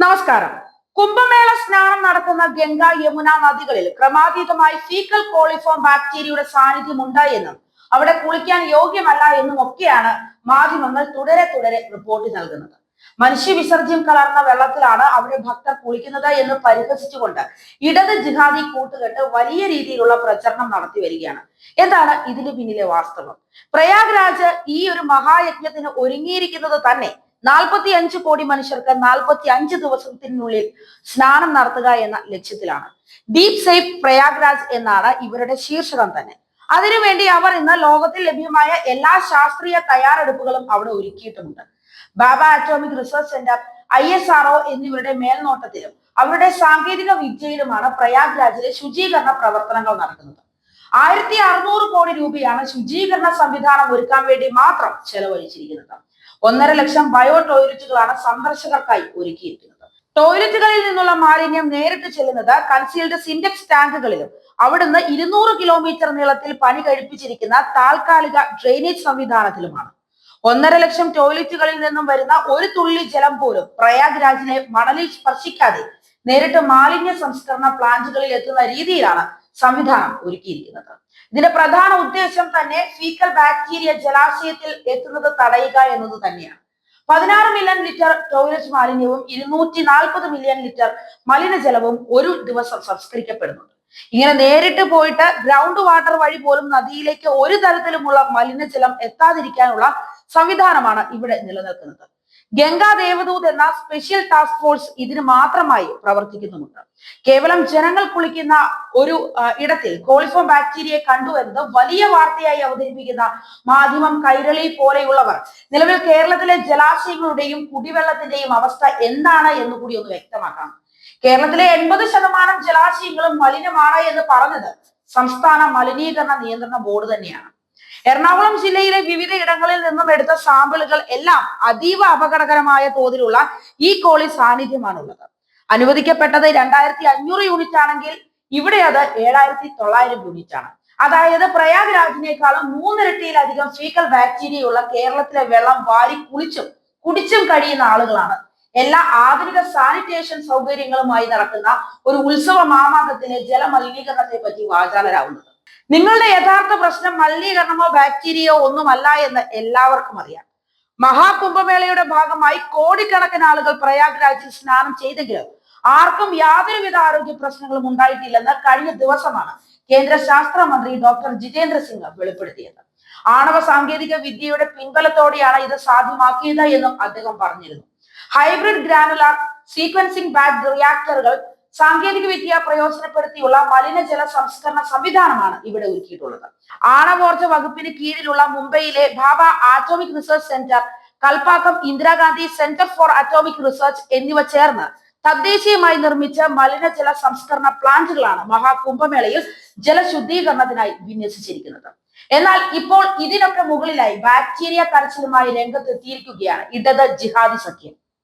നമസ്കാരം. കുംഭമേള സ്നാനം നടത്തുന്ന ഗംഗ യമുന നദികളിൽ ക്രമാതീതമായി ഫീക്കൽ കോളിഫോം ബാക്ടീരിയയുടെ സാന്നിധ്യം ഉണ്ടായെന്നും അവിടെ കുളിക്കാൻ യോഗ്യമല്ല എന്നും ഒക്കെയാണ് മാധ്യമങ്ങൾ തുടരെ തുടരെ റിപ്പോർട്ട് നൽകുന്നത്. മനുഷ്യ വിസർജ്യം കലർന്ന വെള്ളത്തിലാണ് അവിടെ ഭക്തർ കുളിക്കുന്നത് എന്ന് പരിഹസിച്ചുകൊണ്ട് ഇടത് ജിഹാദി കൂട്ടുകെട്ട് വലിയ രീതിയിലുള്ള പ്രചരണം നടത്തി വരികയാണ്. എന്താണ് ഇതിന് പിന്നിലെ വാസ്തവം? പ്രയാഗ്രാജ് ഈ ഒരു മഹായജ്ഞത്തിന് ഒരുങ്ങിയിരിക്കുന്നത് തന്നെ നാൽപ്പത്തി അഞ്ച് കോടി മനുഷ്യർക്ക് നാൽപ്പത്തി അഞ്ച് ദിവസത്തിനുള്ളിൽ സ്നാനം നടത്തുക എന്ന ലക്ഷ്യത്തിലാണ്. ദീപ് സേഫ് പ്രയാഗ്രാജ് എന്നാണ് ഇവരുടെ ശീർഷകം തന്നെ. അതിനുവേണ്ടി അവർ ഇന്ന് ലോകത്തിൽ ലഭ്യമായ എല്ലാ ശാസ്ത്രീയ തയ്യാറെടുപ്പുകളും അവിടെ ഒരുക്കിയിട്ടുമുണ്ട്. Bhabha atomic research centre I S R എന്നിവരുടെ മേൽനോട്ടത്തിലും അവരുടെ സാങ്കേതിക വിദ്യയിലുമാണ് പ്രയാഗ്രാജിലെ ശുചീകരണ പ്രവർത്തനങ്ങൾ നടക്കുന്നത്. ആയിരത്തി അറുന്നൂറ് കോടി രൂപയാണ് ശുചീകരണ സംവിധാനം ഒരുക്കാൻ വേണ്ടി മാത്രം ചെലവഴിച്ചിരിക്കുന്നത്. ഒന്നര ലക്ഷം ബയോ ടോയ്ലറ്റുകളാണ് സന്ദർശകർക്കായി ഒരുക്കിയിരിക്കുന്നത്. ടോയ്ലറ്റുകളിൽ നിന്നുള്ള മാലിന്യം നേരിട്ട് ചെല്ലുന്നത് കൺസീൽഡ് സിൻഡെക്സ് ടാങ്കുകളിലും അവിടുന്ന് ഇരുന്നൂറ് കിലോമീറ്റർ നീളത്തിൽ പണി കഴിപ്പിച്ചിരിക്കുന്ന താൽക്കാലിക ഡ്രെയിനേജ് സംവിധാനത്തിലുമാണ്. ഒന്നര ലക്ഷം ടോയ്ലറ്റുകളിൽ നിന്നും വരുന്ന ഒരു തുള്ളി ജലം പോലും പ്രയാഗ്രാജിലെ മണലിൽ സ്പർശിക്കാതെ നേരിട്ട് മാലിന്യ സംസ്കരണ പ്ലാന്റുകളിൽ എത്തുന്ന രീതിയിലാണ് സംവിധാനം ഒരുക്കിയിരിക്കുന്നത്. ഇതിന്റെ പ്രധാന ഉദ്ദേശം തന്നെ ഫീക്കൽ ബാക്ടീരിയ ജലാശയത്തിൽ എത്തുന്നത് തടയുക എന്നത് തന്നെയാണ്. പതിനാറ് മില്യൺ ലിറ്റർ ടോയ്ലറ്റ് മാലിന്യവും ഇരുന്നൂറ്റി നാൽപ്പത് മില്യൺ ലിറ്റർ മലിനജലവും ഒരു ദിവസം സംസ്കരിക്കപ്പെടുന്നുണ്ട്. ഇങ്ങനെ നേരിട്ട് പോയിട്ട് ഗ്രൗണ്ട് വാട്ടർ വഴി പോലും നദിയിലേക്ക് ഒരു തരത്തിലുമുള്ള മലിനജലം എത്താതിരിക്കാനുള്ള സംവിധാനമാണ് ഇവിടെ നിലനിൽക്കുന്നത്. ഗംഗാ ദേവദൂത് എന്ന സ്പെഷ്യൽ ടാസ്ക് ഫോഴ്സ് ഇതിന് മാത്രമായി പ്രവർത്തിക്കുന്നുമുണ്ട്. കേവലം ജനങ്ങൾ കുളിക്കുന്ന ഒരു ഇടത്തിൽ കോളിഫോം ബാക്ടീരിയയെ കണ്ടു എന്നത് വലിയ വാർത്തയായി അവതരിപ്പിക്കുന്ന മാധ്യമം കൈരളി പോലെയുള്ളവർ. നിലവിൽ കേരളത്തിലെ ജലാശയങ്ങളുടെയും കുടിവെള്ളത്തിന്റെയും അവസ്ഥ എന്താണ് എന്ന് കൂടി ഒന്ന് വ്യക്തമാക്കണം കേരളത്തിലെ എൺപത് ശതമാനം ജലാശയങ്ങളും മലിനമാണ് എന്ന് പറഞ്ഞത് സംസ്ഥാന മലിനീകരണ നിയന്ത്രണ ബോർഡ് തന്നെയാണ്. എറണാകുളം ജില്ലയിലെ വിവിധ ഇടങ്ങളിൽ നിന്നും എടുത്ത സാമ്പിളുകൾ എല്ലാം അതീവ അപകടകരമായ തോതിലുള്ള ഇ കോളി സാന്നിധ്യമാണുള്ളത്. അനുവദിക്കപ്പെട്ടത് രണ്ടായിരത്തി അഞ്ഞൂറ് യൂണിറ്റ് ആണെങ്കിൽ ഇവിടെ അത് ഏഴായിരത്തി തൊള്ളായിരം യൂണിറ്റ് ആണ്. അതായത് പ്രയാഗ്രാജിനേക്കാളും മൂന്നിരട്ടിയിലധികം ഫീക്കൽ ബാക്ടീരിയയുള്ള കേരളത്തിലെ വെള്ളം വാരി കുളിച്ചും കുടിച്ചും കഴിയുന്ന ആളുകളാണ്. എല്ലാ ആധുനിക സാനിറ്റേഷൻ സൗകര്യങ്ങളുമായി നടക്കുന്ന ഒരു ഉത്സവ മാമാകത്തിന് ജലമലിനീകരണത്തെ പറ്റി വാചാലരാകുന്നത് നിങ്ങളുടെ യഥാർത്ഥ പ്രശ്നം മലിനീകരണമോ ബാക്ടീരിയയോ ഒന്നുമല്ല എന്ന് എല്ലാവർക്കും അറിയാം. മഹാകുംഭമേളയുടെ ഭാഗമായി കോടിക്കണക്കിന് ആളുകൾ പ്രയാഗ്രാജിൽ സ്നാനം ചെയ്തെങ്കിലും ആർക്കും യാതൊരുവിധ ആരോഗ്യ പ്രശ്നങ്ങളും ഉണ്ടായിട്ടില്ലെന്ന് കഴിഞ്ഞ ദിവസമാണ് കേന്ദ്ര ശാസ്ത്ര മന്ത്രി ഡോക്ടർ ജിതേന്ദ്ര സിംഗ് വെളിപ്പെടുത്തിയത്. ആണവ സാങ്കേതിക വിദ്യയുടെ പിൻബലത്തോടെയാണ് ഇത് സാധ്യമാക്കിയത് എന്നും അദ്ദേഹം പറഞ്ഞിരുന്നു. ഹൈബ്രിഡ് ഗ്രാനുലാർ സീക്വൻസിംഗ് ബാഡ് റിയാക്ടറുകൾ സാങ്കേതിക വിദ്യ പ്രയോജനപ്പെടുത്തിയുള്ള മലിനജല സംസ്കരണ സംവിധാനമാണ് ഇവിടെ ഒരുക്കിയിട്ടുള്ളത്. ആണവോർജ വകുപ്പിന് കീഴിലുള്ള മുംബൈയിലെ Bhabha atomic research centre Kalpakkam Indira Gandhi centre for atomic research എന്നിവ ചേർന്ന് തദ്ദേശീയമായി നിർമ്മിച്ച മലിനജല സംസ്കരണ പ്ലാന്റുകളാണ് മഹാകുംഭമേളയിൽ ജലശുദ്ധീകരണത്തിനായി വിന്യസിച്ചിരിക്കുന്നത്. എന്നാൽ ഇപ്പോൾ ഇതിനൊക്കെ മുകളിലായി ബാക്ടീരിയ കരച്ചിലുമായി രംഗത്തെത്തിയിരിക്കുകയാണ് ഇടത് ജിഹാദി സഖ്യം.